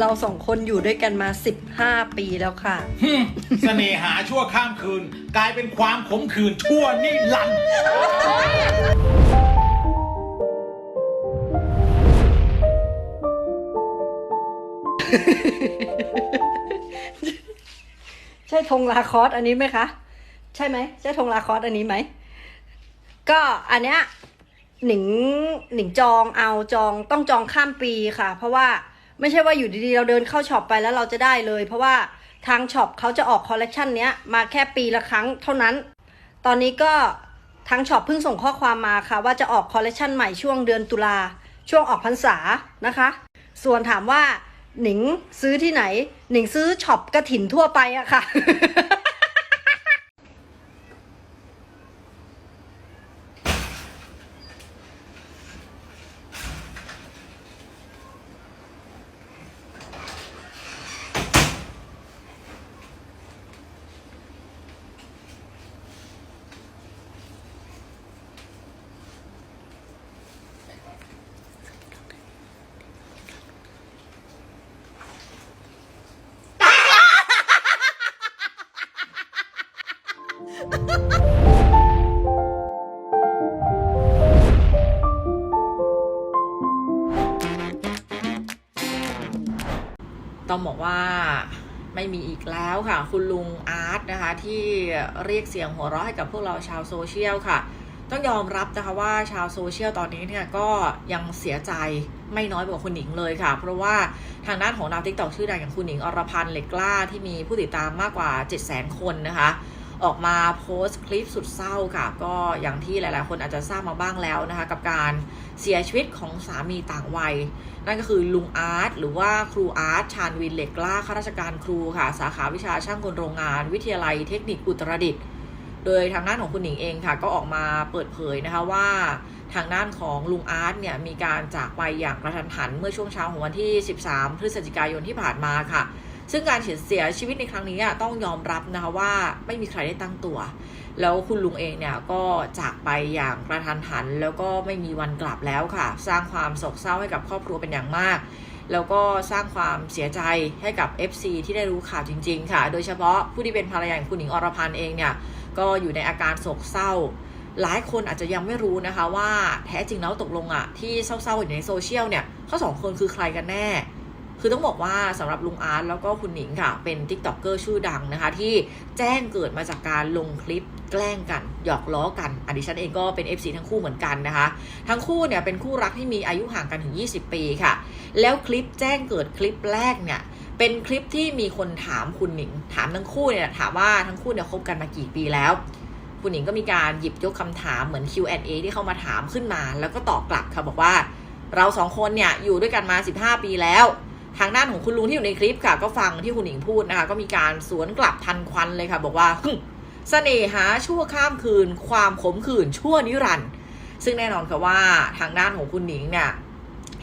เราสองคนอยู่ด้วยกันมา 15 ปีแล้วค่ะฮึ่มเสน่หาชั่วข้ามคืน กลายเป็นความขมขื่นชั่วนิรันดร์ใช่ธงลาคอสอันนี้ไหมคะ ใช่ไหม ใช่ธงลาคอสอันนี้ไหม ก็อันเนี้ยหนิงหนิงจองเอาจองต้องจองข้ามปีค่ะ เพราะว่า ไม่ใช่ว่าอยู่ดีๆ เราเดินเข้าช็อปไปแล้วเราจะได้เลย เพราะว่าทางช็อปเขาจะออกคอลเลคชันเนี้ยมาแค่ปีละครั้งเท่านั้น ตอนนี้ก็ทางช็อปเพิ่งส่งข้อความมาค่ะ ว่าจะออกคอลเลคชันใหม่ช่วงเดือนตุลาช่วงออกพรรษานะคะ ส่วนถามว่าหนิงซื้อที่ไหน หนิงซื้อช็อปกระถินทั่วไปอะค่ะ ต้องบอกว่าไม่มีอีกแล้วค่ะ คุณลุงอาร์ตนะคะ ที่เรียกเสียงหัวเราะให้กับพวกเราชาวโซเชียลค่ะ ต้องยอมรับนะคะว่าชาวโซเชียลตอนนี้เนี่ยก็ยังเสียใจไม่น้อยกว่าคุณหนิงเลยค่ะ เพราะว่าทางด้านของดาวติ๊กตอกชื่อดังอย่างคุณหนิงอรพันธ์เหล็กกล้าที่มีผู้ติดตามมากกว่า 7 0 0 0 0 0 คนนะคะ ออกมาโพสต์คลิปสุดเศร้าค่ะ ก็อย่างที่หลาย ๆ คนอาจจะทราบมาบ้างแล้วนะคะ กับการเสียชีวิตของสามีต่างวัย นั่นก็คือลุงอาร์ตหรือว่าครูอาร์ตชาญวินเหล็กล้าข้าราชการครูค่ะ สาขาวิชาช่างกลโรงงาน วิทยาลัยเทคนิคอุตรดิตถ์โดยทางด้านของคุณหนิงเองค่ะ ก็ออกมาเปิดเผยนะคะว่าทางด้านของลุงอาร์ตเนี่ยมีการจากไปอย่างกระทันหันเมื่อช่วงเช้าของวันที่ 13 พฤศจิกายนที่ผ่านมาค่ะ ซึ่งการเสียชีวิตในครั้งนี้ต้องยอมรับนะคะว่าไม่มีใครได้ตั้งตัว แล้วคุณลุงเองเนี่ยก็จากไปอย่างกระทันหัน แล้วก็ไม่มีวันกลับแล้วค่ะ สร้างความโศกเศร้าให้กับครอบครัวเป็นอย่างมาก แล้วก็สร้างความเสียใจให้กับ FC ที่ได้รู้ข่าวจริง ๆ ค่ะ โดยเฉพาะผู้ที่เป็นภรรยาของคุณหญิงอรพันธ์เองเนี่ยก็อยู่ในอาการโศกเศร้าหลายคนอาจจะยังไม่รู้นะคะว่าแท้จริงแล้วตกลงอะที่เศร้าๆอยู่ในโซเชียลเนี่ยเขาสองคนคือใครกันแน่ คือต้องบอกว่าสำหรับลุงอาร์ตแล้วก็คุณหนิงค่ะ เป็น t ิ k t o k เกอร์ชื่อดังนะคะ ที่แจ้งเกิดมาจากการลงคลิปแกล้งกันหยอกล้อกันอันดิฉันเองก็เป็น FC ทั้งคู่เหมือนกันนะคะ ทั้งคู่เนี่ยเป็นคู่รักที่มีอายุห่างกันถึง 20 ปีค่ะ แล้วคลิปแจ้งเกิดคลิปแรกเนี่ยเป็นคลิปที่มีคนถามคุณหนิง ถามทั้งคู่เนี่ยถามว่าทั้งคู่เนี่ยคบกันมากี่ปีแล้ว คุณหนิงก็มีการหยิบยกคำถามเหมือน Q&A ที่เข้ามาถามขึ้นมา แล้วก็ตอบกลับค่ะบอกว่า เราสองคนเนี่ยอยู่ด้วยกันมา 15 ปีแล้ว ทางด้านของคุณลุงที่อยู่ในคลิปค่ะ ก็ฟังที่คุณหญิงพูดนะคะ ก็มีการสวนกลับทันควันเลยค่ะ บอกว่าเสน่หาชั่วข้ามคืน ความขมขื่นชั่วนิรันด์ซึ่งแน่นอนค่ะว่าทางด้านของคุณหนิงเนี่ย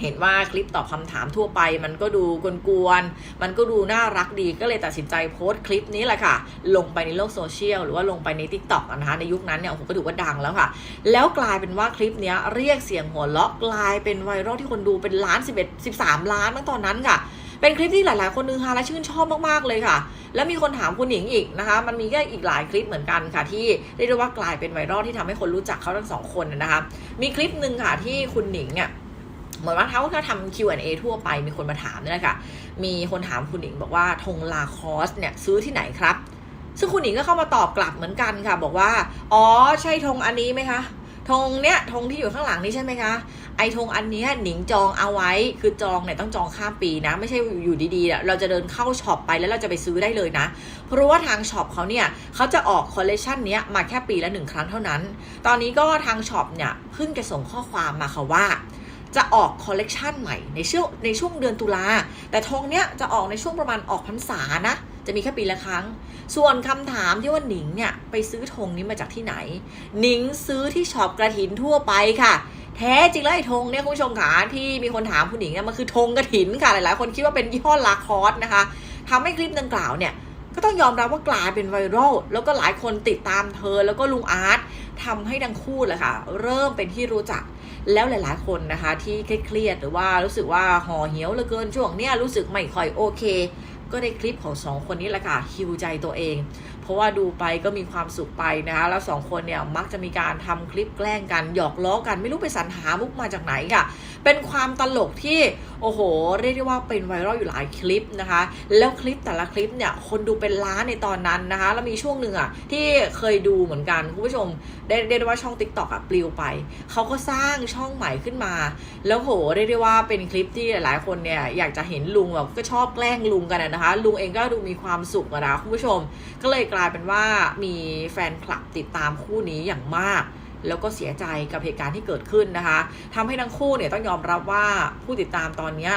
เห็นว่าคลิปตอบคำถามทั่วไป มันก็ดูกวนๆ มันก็ดูน่ารักดีก็เลยตัดสินใจโพสต์คลิปนี้แหละค่ะ ลงไปในโลกโซเชียลหรือว่าลงไปใน t ิ k t o k นะคะในยุคนั้นเนี่ยโอ้โหก็ถือว่าดังแล้วค่ะ แล้วกลายเป็นว่าคลิปนี้เรียกเสียงหัวเราะกลายเป็นไวรัลที่คนดูเป็นล้าน 11 13 ล้านตั้งตอนนั้นค่ะเป็นคลิปที่หลาย ๆ คนนึงฮาและชื่นชอบมาก ๆ เลยค่ะ แล้วมีคนถามคุณหนิงอีกนะคะ มันมีก็อีกหลายคลิปเหมือนกันค่ะ ที่เรียกได้ว่ากลายเป็นไวรัลที่ทำให้คนรู้จักเขาทั้งสองคนนะคะ มีคลิปหนึ่งค่ะที่คุณหนิงเนี่ย เหมือนว่าเขาถ้าทำ Q&A ทั่วไปมีคนมาถามนี่แหละค่ะมีคนถามคุณหนิงบอกว่าธงลาคอสเนี่ยซื้อที่ไหนครับ ซึ่งคุณหนิงก็เข้ามาตอบกลับเหมือนกันค่ะ บอกว่า อ๋อใช่ธงอันนี้ไหมคะธงเนี้ยธงที่อยู่ข้างหลังนี้ใช่ไหมคะไอธงอันนี้หนิงจองเอาไว้คือจองเนี่ยต้องจองข้ามปีนะ ไม่ใช่อยู่ดีๆ เราจะเดินเข้าช็อปไปแล้วเราจะไปซื้อได้เลยนะ เพราะว่าทางช็อปเขาเนี่ยเขาจะออกคอลเลคชันเนี้ยมาแค่ปีละหนึ่งครั้งเท่านั้น ตอนนี้ก็ทางช็อปเนี่ยเพิ่งจะส่งข้อความมาค่ะว่า จะออกคอลเลกชันใหม่ในช่วงในช่วงเดือนตุลา แต่ธงเนี้ยจะออกในช่วงประมาณออกพรรษานะ จะมีแค่ปีละครั้ง ส่วนคำถามที่ว่าหนิงเนี่ยไปซื้อธงนี้มาจากที่ไหน หนิงซื้อที่ช็อปกระถินทั่วไปค่ะ แท้จริงแล้วไอ้ธงเนี่ยคุณผู้ชมขาที่มีคนถามคุณหนิงเนี่ยมันคือธงกระถินค่ะ หลายๆ คนคิดว่าเป็นยี่ห้อลาคอสนะคะทำให้คลิปดังกล่าวเนี่ยก็ต้องยอมรับว่ากลายเป็นไวรัลแล้วก็หลายคนติดตามเธอ แล้วก็ลุงอาร์ตทำให้ทั้งคู่แหละค่ะ เริ่มเป็นที่รู้จัก แล้วหลาย ๆ คนนะคะที่เครียดหรือว่ารู้สึกว่าห่อเหี่ยวเหลือเกินช่วงเนี้ยรู้สึกไม่ค่อยโอเค ก็ได้คลิปของสองคนนี้แหละค่ะฮิวใจตัวเอง ราะว่าดูไปก็มีความสุขไปนะคะแล้วสองคนเนี่ยมักจะมีการทำคลิปแกล้งกันหยอกล้อกันไม่รู้ไปสรรหามุกมาจากไหนค่ะ เป็นความตลกที่โอ้โห เรียกได้ว่าเป็นไวรัลอยู่หลายคลิปนะคะ แล้วคลิปแต่ละคลิปเนี่ยคนดูเป็นล้านในตอนนั้นนะคะ แล้วมีช่วงหนึ่งอะที่เคยดูเหมือนกันคุณผู้ชมได้เรียกได้ว่าช่อง t ิ k t o k อะปลิวไปเขาก็สร้างช่องใหม่ขึ้นมา แล้วโหเรียกได้ว่าเป็นคลิปที่หลายๆ คนเนี่ยอยากจะเห็นลุงแบบก็ชอบแกล้งลุงกันนะคะ ลุงเองก็ดูมีความสุขนะคุณผู้ชมก็เลยกลายเป็นว่ามีแฟนคลับติดตามคู่นี้อย่างมาก แล้วก็เสียใจกับเหตุการณ์ที่เกิดขึ้นนะคะทำให้ทั้งคู่เนี่ยต้องยอมรับว่าผู้ติดตามตอนนี้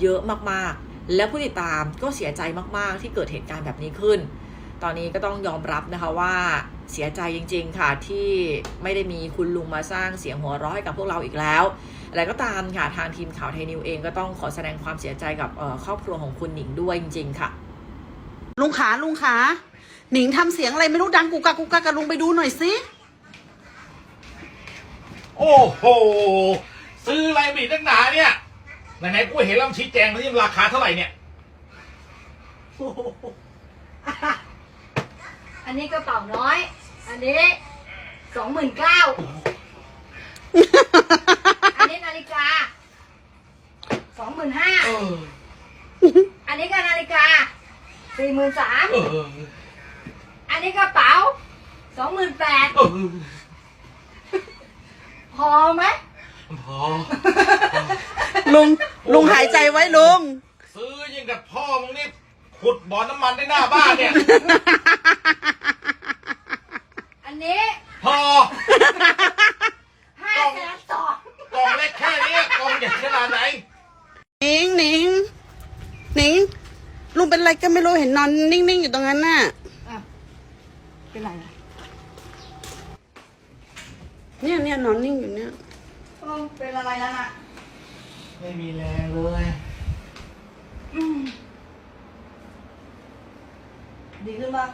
เยอะมากๆ แล้วผู้ติดตามก็เสียใจมากๆ ที่เกิดเหตุการณ์แบบนี้ขึ้น ตอนนี้ก็ต้องยอมรับนะคะว่าเสียใจจริง ๆ ค่ะที่ไม่ได้มีคุณลุงมาสร้างเสียงหัวเราะให้กับพวกเราอีกแล้วอะไรก็ตามค่ะทางทีมข่าวไทยนิวเองก็ต้องขอแสดงความเสียใจกับครอบครัวของคุณหนิงด้วยจริง ๆ ค่ะ ลุงขาลุงขา หนิงทำเสียงอะไรไม่รู้ดังกุกกักกุกกักกับลุงไปดูหน่อยสิโอ้โห ซื้ออะไรมีตั้งหนาเนี่ยไหนๆกูเห็นแล้วมันชี้แจงมาที่ราคาเท่าไหร่เนี่ยอันนี้กระเป๋าน้อย อันนี้สองหมื่นเก้า อันนี้นาฬิกาสองหมื่นห้า เออ อันนี้ก็นาฬิกาสี่หมื่นสาม เออ อันนี้กระเป๋าสองหมื่นแปดเออพอไหมพอ ลุงลุงหายใจไว้ลุง ซื้อยิ่งกับพ่อมึงนี่ขุดบ่อน้ำมันได้หน้าบ้านเนี่ย อันนี้พอห้าแสนสองกล่องเล็กแค่นี้กล่องใหญ่ขนาดไหนหนิงหนิงหนิงลุงเป็นอะไรก็ไม่รู้เห็นนอนนิ่งๆอยู่ตรงนั้นน่ะ เป็นไรอะเนี่ยเนี่ยนอนนิ่งอยู่เนี่ยเออเป็นอะไรแล้วน่ะ ไม่มีแรงเลยอืมดีขึ้นปะ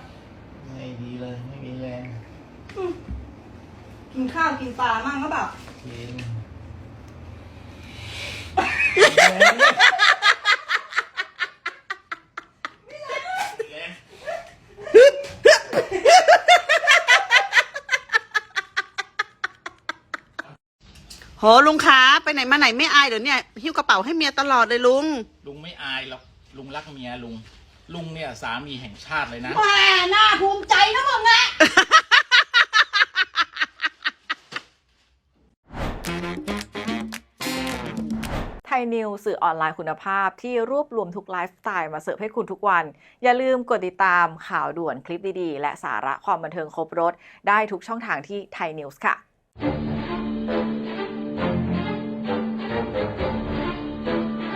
ไม่ดีเลย ไม่มีแรงอืมกินข้าวกินปลามั่งก็แบบกิน โหลุงขาไปไหนมาไหนไม่อายเดี๋ยวเนี่ยหิ้วกระเป๋าให้เมียตลอดเลยลุง ลุงไม่อายหรอกลุงรักเมียลุง ลุงเนี่ยสามีแห่งชาติเลยนะ แหมน่าภูมิใจนะมึงอะไทยนิวสื่อออนไลน์คุณภาพที่รวบรวมทุกไลฟ์สไตล์มาเสิร์ฟให้คุณทุกวัน อย่าลืมกดติดตามข่าวด่วนคลิปดีๆ และสาระความบันเทิงครบรถ ได้ทุกช่องทางที่ไทยนิวส์ค่ะ